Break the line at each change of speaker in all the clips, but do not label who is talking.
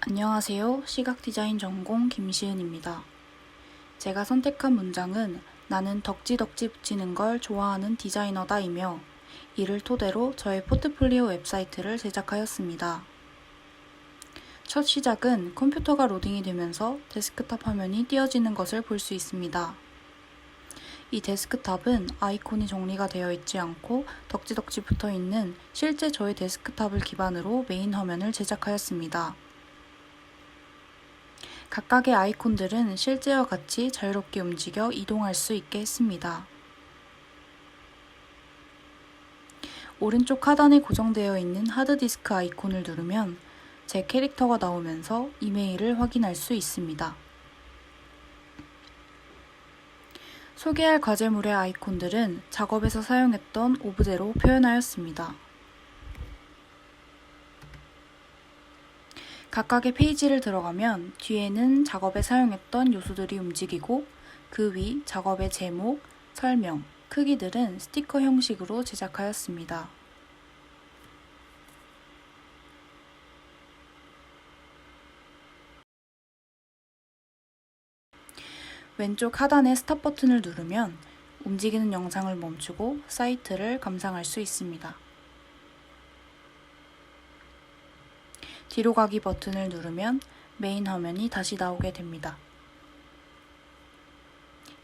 안녕하세요. 시각 디자인 전공 김시은입니다. 제가 선택한 문장은 나는 덕지덕지 붙이는 걸 좋아하는 디자이너다이며 이를 토대로 저의 포트폴리오 웹사이트를 제작하였습니다. 첫 시작은 컴퓨터가 로딩이 되면서 데스크탑 화면이 띄어지는 것을 볼 수 있습니다. 이 데스크탑은 아이콘이 정리가 되어 있지 않고 덕지덕지 붙어 있는 실제 저의 데스크탑을 기반으로 메인 화면을 제작하였습니다. 각각의 아이콘들은 실제와 같이 자유롭게 움직여 이동할 수 있게 했습니다. 오른쪽 하단에 고정되어 있는 하드디스크 아이콘을 누르면 제 캐릭터가 나오면서 이메일을 확인할 수 있습니다. 소개할 과제물의 아이콘들은 작업에서 사용했던 오브제로 표현하였습니다. 각각의 페이지를 들어가면 뒤에는 작업에 사용했던 요소들이 움직이고 그 위 작업의 제목, 설명, 크기들은 스티커 형식으로 제작하였습니다. 왼쪽 하단의 스탑 버튼을 누르면 움직이는 영상을 멈추고 사이트를 감상할 수 있습니다. 뒤로 가기 버튼을 누르면 메인 화면이 다시 나오게 됩니다.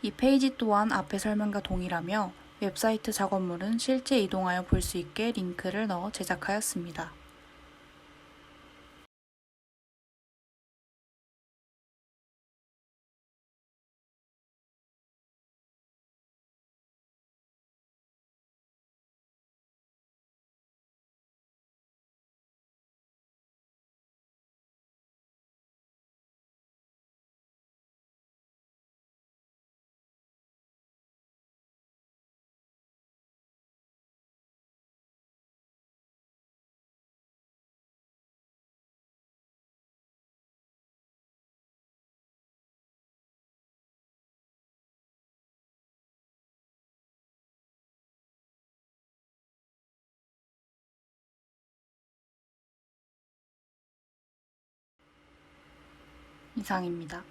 이 페이지 또한 앞의 설명과 동일하며 웹사이트 작업물은 실제 이동하여 볼 수 있게 링크를 넣어 제작하였습니다. 이상입니다.